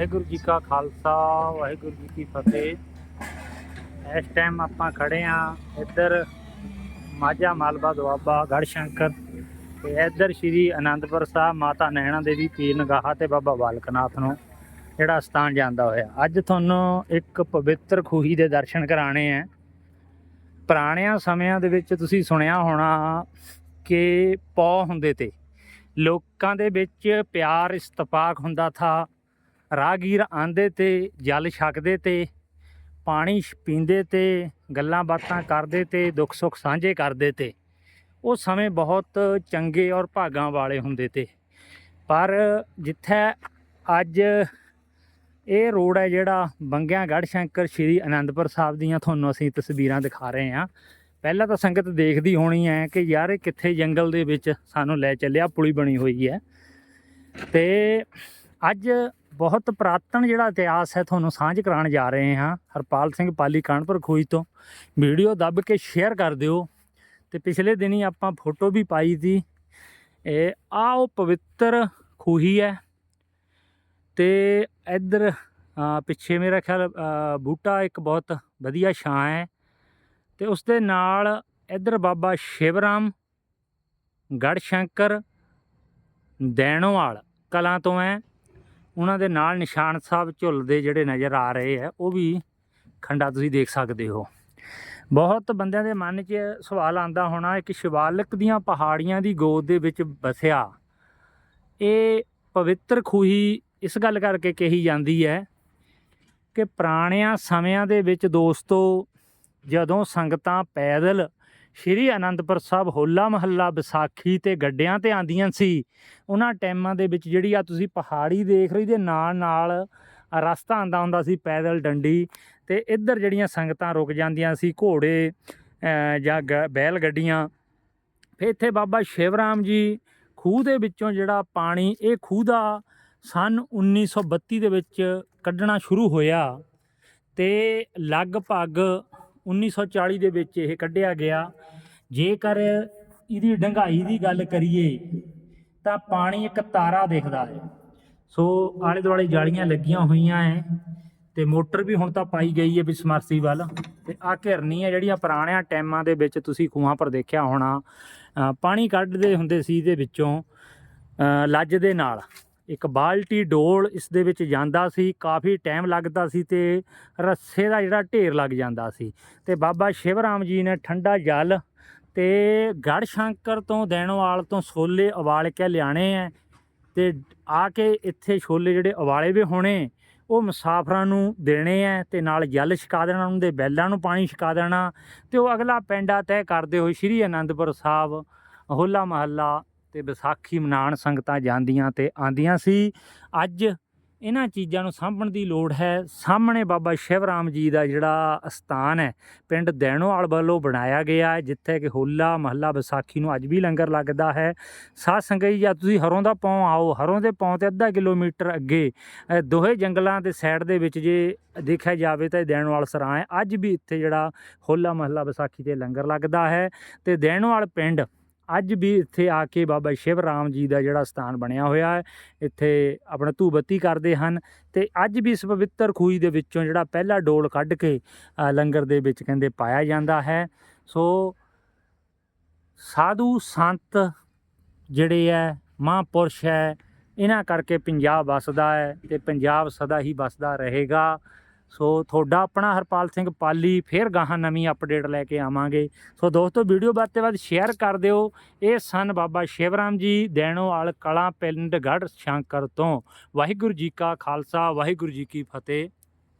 ਵਾਹਿਗੁਰੂ ਜੀ ਕਾ ਖਾਲਸਾ, ਵਾਹਿਗੁਰੂ ਜੀ ਕੀ ਫਤਿਹ। ਇਸ ਟਾਈਮ ਆਪਾਂ ਖੜੇ ਆ ਇੱਧਰ ਮਾਝਾ ਮਾਲਵਾ ਦੁਆਬਾ ਗੜਸ਼ੰਕਰ ਤੇ ਇੱਧਰ ਸ਼੍ਰੀ ਅਨੰਦਪੁਰ ਸਾਹਿਬ ਮਾਤਾ ਨੈਣਾ ਦੇਵੀ ਪੀਰ ਨਗਾਹਾ ਤੇ ਬਾਬਾ ਬਾਲਕਨਾਥ ਨੂੰ ਜਿਹੜਾ ਸਥਾਨ ਜਾਂਦਾ ਹੋਇਆ। ਅੱਜ ਤੁਹਾਨੂੰ ਇੱਕ ਪਵਿੱਤਰ ਖੂਹੀ ਦੇ ਦਰਸ਼ਨ ਕਰਾਣੇ ਆ ਪੁਰਾਣਿਆਂ ਸਮਿਆਂ ਦੇ ਵਿੱਚ ਤੁਸੀਂ ਸੁਣਿਆ ਹੋਣਾ ਕਿ ਪੌ ਹੁੰਦੇ ਤੇ, ਲੋਕਾਂ ਦੇ ਵਿੱਚ ਪਿਆਰ ਇਸਤਪਾਕ ਹੁੰਦਾ ਥਾ। ਰਾਹਗੀਰ ਆਂਦੇ ਤੇ, ਜਲ ਛਕਦੇ ਤੇ, ਪਾਣੀ ਪੀਂਦੇ ਤੇ, ਗੱਲਾਂ ਬਾਤਾਂ ਕਰਦੇ ਤੇ, ਦੁੱਖ ਸੁੱਖ ਸਾਂਝੇ ਕਰਦੇ ਤੇ। ਉਹ ਸਮੇਂ ਬਹੁਤ ਚੰਗੇ ਔਰ ਭਾਗਾਂ ਵਾਲੇ ਹੁੰਦੇ ਤੇ। ਪਰ ਜਿੱਥੇ ਅੱਜ ਇਹ ਰੋਡ ਹੈ ਜਿਹੜਾ ਬੰਗਿਆਂ ਗੜ੍ਹ ਸ਼ੰਕਰ ਸ਼੍ਰੀ ਅਨੰਦਪੁਰ ਸਾਹਿਬ ਦੀਆਂ ਤੁਹਾਨੂੰ ਅਸੀਂ ਤਸਵੀਰਾਂ ਦਿਖਾ ਰਹੇ ਹਾਂ। ਪਹਿਲਾਂ ਤਾਂ ਸੰਗਤ ਦੇਖਦੀ ਹੋਣੀ ਹੈ ਕਿ ਯਾਰ ਇਹ ਕਿੱਥੇ ਜੰਗਲ ਦੇ ਵਿੱਚ ਸਾਨੂੰ ਲੈ ਚੱਲਿਆ, ਪੁਲੀ ਬਣੀ ਹੋਈ ਹੈ। ਤੇ ਅੱਜ ਬਹੁਤ ਪ੍ਰਾਤਨ ਜਿਹੜਾ ਇਤਿਹਾਸ ਹੈ, ਤੁਹਾਨੂੰ ਸਾਂਝ ਕਰਾਉਣ ਜਾ ਰਹੇ ਹਾਂ, ਹਰਪਾਲ ਸਿੰਘ ਪਾਲੀ ਕਾਨਪੁਰ ਖੋਈ ਤੋਂ। ਵੀਡੀਓ ਦੱਬ ਕੇ ਸ਼ੇਅਰ ਕਰ ਦਿਓ। ਤੇ ਪਿਛਲੇ ਦਿਨੀ ਆਪਾਂ ਫੋਟੋ ਵੀ ਪਾਈ ਸੀ। ਇਹ ਆ ਉਹ ਪਵਿੱਤਰ ਖੂਹੀ ਹੈ। ਤੇ ਇੱਧਰ ਪਿੱਛੇ ਮੇਰਾ ਖਿਆਲ ਬੂਟਾ ਇੱਕ ਬਹੁਤ ਵਧੀਆ ਛਾਂ ਹੈ। ਤੇ ਉਸ ਦੇ ਨਾਲ ਇੱਧਰ ਬਾਬਾ ਸ਼ਿਵਰਾਮ ਗੜ ਸ਼ੰਕਰ ਦੈਣੋਵਾਲ ਕਲਾਂ ਤੋਂ ਹੈ। ਉਹਨਾਂ ਦੇ ਨਾਲ ਨਿਸ਼ਾਨ ਸਾਹਿਬ ਝੁੱਲਦੇ ਜਿਹੜੇ ਨਜ਼ਰ ਆ ਰਹੇ ਹੈ ਉਹ ਵੀ ਖੰਡਾ ਤੁਸੀਂ ਦੇਖ ਸਕਦੇ ਹੋ। ਬਹੁਤ ਬੰਦਿਆਂ ਦੇ ਮਨ 'ਚ ਸਵਾਲ ਆਂਦਾ ਹੋਣਾ ਕਿ ਸ਼ਿਵਾਲਿਕ ਦੀਆਂ ਪਹਾੜੀਆਂ ਦੀ ਗੋਦ ਦੇ ਵਿੱਚ ਵਸਿਆ ਇਹ ਪਵਿੱਤਰ ਖੂਹੀ ਇਸ ਗੱਲ ਕਰਕੇ ਕਹੀ ਜਾਂਦੀ ਹੈ ਕਿ ਪੁਰਾਣਿਆਂ ਸਮਿਆਂ ਦੇ ਵਿੱਚ ਦੋਸਤੋ, ਜਦੋਂ ਸੰਗਤਾਂ ਪੈਦਲ ਸ਼੍ਰੀ ਅਨੰਦਪੁਰ ਸਾਹਿਬ ਹੋਲਾ ਮਹੱਲਾ ਵਿਸਾਖੀ ਤੇ ਗੱਡਿਆਂ ਤੇ ਆਂਦੀਆਂ ਸੀ। ਉਹਨਾਂ ਟਾਈਮਾਂ ਦੇ ਵਿੱਚ ਜਿਹੜੀ ਆ ਤੁਸੀਂ ਪਹਾੜੀ ਦੇਖ ਰਹੀ ਦੇ ਨਾਲ ਨਾਲ ਰਸਤਾ ਆਂਦਾ ਹੁੰਦਾ ਸੀ ਪੈਦਲ ਡੰਡੀ ਤੇ ਇੱਧਰ ਜਿਹੜੀਆਂ ਸੰਗਤਾਂ ਰੁਕ ਜਾਂਦੀਆਂ ਸੀ, ਘੋੜੇ ਜਾਂ ਗ- ਬੈਲ ਗੱਡੀਆਂ। ਫਿਰ ਇੱਥੇ ਬਾਬਾ ਸ਼ਿਵਰਾਮ ਜੀ ਖੂਹ ਦੇ ਵਿੱਚੋਂ ਜਿਹੜਾ ਪਾਣੀ, ਇਹ ਖੂਹ ਦਾ ਸਨ 1932 ਦੇ ਵਿੱਚ ਕੱਢਣਾ ਸ਼ੁਰੂ ਹੋਇਆ ਤੇ ਲਗਭਗ 1940 ਦੇ ਵਿੱਚ ਇਹ ਕੱਢਿਆ ਗਿਆ। ਜੇਕਰ ਇਹਦੀ ਡੰਗਾਈ ਦੀ ਗੱਲ ਕਰੀਏ, ਤਾਂ ਪਾਣੀ ਇੱਕ ਤਾਰਾ ਦਿਖਦਾ ਹੈ। ਸੋ ਆਲੇ ਦੁਆਲੇ ਜਾਲੀਆਂ ਲੱਗੀਆਂ ਹੋਈਆਂ ਐ ਤੇ ਮੋਟਰ ਵੀ ਹੁਣ ਤਾਂ ਪਾਈ ਗਈ ਹੈ ਵੀ ਸਮਰਸੀਬਲ ਤੇ ਆ ਘਿਰਨੀ ਹੈ ਜਿਹੜੀਆਂ ਪੁਰਾਣਿਆਂ ਟਾਈਮਾਂ ਦੇ ਵਿੱਚ ਤੁਸੀਂ ਖੂਹਾਂ ਪਰ ਦੇਖਿਆ ਹੋਣਾ। ਪਾਣੀ ਕੱਢਦੇ ਹੁੰਦੇ ਸੀ ਇਹਦੇ ਵਿੱਚੋਂ ਲੱਜ ਦੇ ਨਾਲ। ਇੱਕ ਬਾਲਟੀ ਡੋਲ ਇਸ ਦੇ ਵਿੱਚ ਜਾਂਦਾ ਸੀ, ਕਾਫੀ ਟਾਈਮ ਲੱਗਦਾ ਸੀ ਤੇ ਰੱਸੇ ਦਾ ਜਿਹੜਾ ਢੇਰ ਲੱਗ ਜਾਂਦਾ ਸੀ। ਤੇ ਬਾਬਾ ਸ਼ਿਵਰਾਮ ਜੀ ਨੇ ਠੰਡਾ ਜਲ ਤੇ ਗੜ ਸ਼ੰਕਰ ਤੋਂ ਦੇਣਵਾਲ ਤੋਂ ਛੋਲੇ ਉਬਾਲ ਕੇ ਲਿਆਣੇ ਐ ਤੇ ਆ ਕੇ ਇੱਥੇ ਛੋਲੇ ਜਿਹੜੇ ਉਬਾਲੇ ਵੀ ਹੋਣੇ, ਉਹ ਮੁਸਾਫਰਾਂ ਨੂੰ ਦੇਣੇ ਐ ਤੇ ਨਾਲ ਜਲ ਛਕਾ ਦੇਣਾ, ਉਹਨਾਂ ਦੇ ਬੈਲਾਂ ਨੂੰ ਪਾਣੀ ਛਕਾ ਦੇਣਾ ਤੇ ਉਹ ਅਗਲਾ ਪਿੰਡਾ ਤੈਅ ਕਰਦੇ ਹੋਏ ਸ਼੍ਰੀ ਅਨੰਦਪੁਰ ਸਾਹਿਬ, ਹੋਲਾ ਮਹੱਲਾ ਤੇ ਵਿਸਾਖੀ ਮਨਾਉਣ ਸੰਗਤਾਂ ਜਾਂਦੀਆਂ ਤੇ ਆਂਦੀਆਂ ਸੀ। ਅੱਜ ਇਹਨਾਂ ਚੀਜ਼ਾਂ ਨੂੰ ਸਾਂਭਣ ਦੀ ਲੋੜ ਹੈ। ਸਾਹਮਣੇ ਬਾਬਾ ਸ਼ਿਵਰਾਮ ਜੀ ਦਾ ਜਿਹੜਾ ਅਸਥਾਨ ਹੈ, ਪਿੰਡ ਦੈਣੋਵਾਲ ਵੱਲੋਂ ਬਣਾਇਆ ਗਿਆ ਹੈ, ਜਿੱਥੇ ਕਿ ਹੋਲਾ ਮਹੱਲਾ ਵਿਸਾਖੀ ਨੂੰ ਅੱਜ ਵੀ ਲੰਗਰ ਲੱਗਦਾ ਹੈ। ਸਾਧ ਸੰਗਤ ਜੀ ਜਾਂ ਤੁਸੀਂ ਹਰੋਂ ਦਾ ਪੌਂ ਆਓ। ਹਰੋਂ ਦੇ ਪੌਂ ਤੇ ਅੱਧਾ ਕਿਲੋਮੀਟਰ ਅੱਗੇ ਦੋਹੇ ਜੰਗਲਾਂ ਦੇ ਸਾਈਡ ਦੇ ਵਿੱਚ ਜੇ ਦੇਖਿਆ ਜਾਵੇ ਤਾਂ ਇਹ ਦੈਣੋਵਾਲ ਸਰਾਂ ਹੈ। ਅੱਜ ਵੀ ਇੱਥੇ ਜਿਹੜਾ ਹੋਲਾ ਮਹੱਲਾ ਵਿਸਾਖੀ ਤੇ ਲੰਗਰ ਲੱਗਦਾ ਹੈ ਤੇ ਦੈਣੋਵਾਲ ਪਿੰਡ ਅੱਜ ਵੀ ਇੱਥੇ ਆ ਕੇ ਬਾਬਾ ਸ਼ਿਵ ਰਾਮ ਜੀ ਦਾ ਜਿਹੜਾ ਸਥਾਨ ਬਣਿਆ ਹੋਇਆ ਹੈ, ਇੱਥੇ ਆਪਣਾ ਧੂਪ ਬੱਤੀ ਕਰਦੇ ਹਨ ਤੇ ਅੱਜ ਵੀ ਇਸ ਪਵਿੱਤਰ ਖੂਹੀ ਦੇ ਵਿੱਚੋਂ ਜਿਹੜਾ ਪਹਿਲਾ ਡੋਲ ਕੱਢ ਕੇ ਲੰਗਰ ਦੇ ਵਿੱਚ ਕਹਿੰਦੇ ਪਾਇਆ ਜਾਂਦਾ ਹੈ। ਸੋ ਸਾਧੂ ਸੰਤ ਜਿਹੜੇ ਹੈ, ਮਹਾਂਪੁਰਸ਼ ਹੈ, ਇਹਨਾਂ ਕਰਕੇ ਪੰਜਾਬ ਵਸਦਾ ਹੈ ਤੇ ਪੰਜਾਬ ਸਦਾ ਹੀ ਵਸਦਾ ਰਹੇਗਾ। ਸੋ ਤੁਹਾਡਾ ਆਪਣਾ ਹਰਪਾਲ ਸਿੰਘ ਪਾਲੀ ਫੇਰ ਗਾਹਾਂ ਨਵੀਂ ਅਪਡੇਟ ਲੈ ਕੇ ਆਵਾਂਗੇ। ਸੋ ਦੋਸਤੋ ਵੀਡੀਓ ਵੱਧ ਤੋਂ ਵੱਧ ਸ਼ੇਅਰ ਕਰ ਦਿਓ। ਇਹ ਸਨ ਬਾਬਾ ਸ਼ਿਵਰਾਮ ਜੀ ਦੇਣੋਵਾਲ ਕਲਾਂ ਪਿੰਡ ਗੜ੍ਹ ਸ਼ੰਕਰ ਤੋਂ। ਵਾਹਿਗੁਰੂ ਜੀ ਕਾ ਖਾਲਸਾ, ਵਾਹਿਗੁਰੂ ਜੀ ਕੀ ਫਤਿਹ।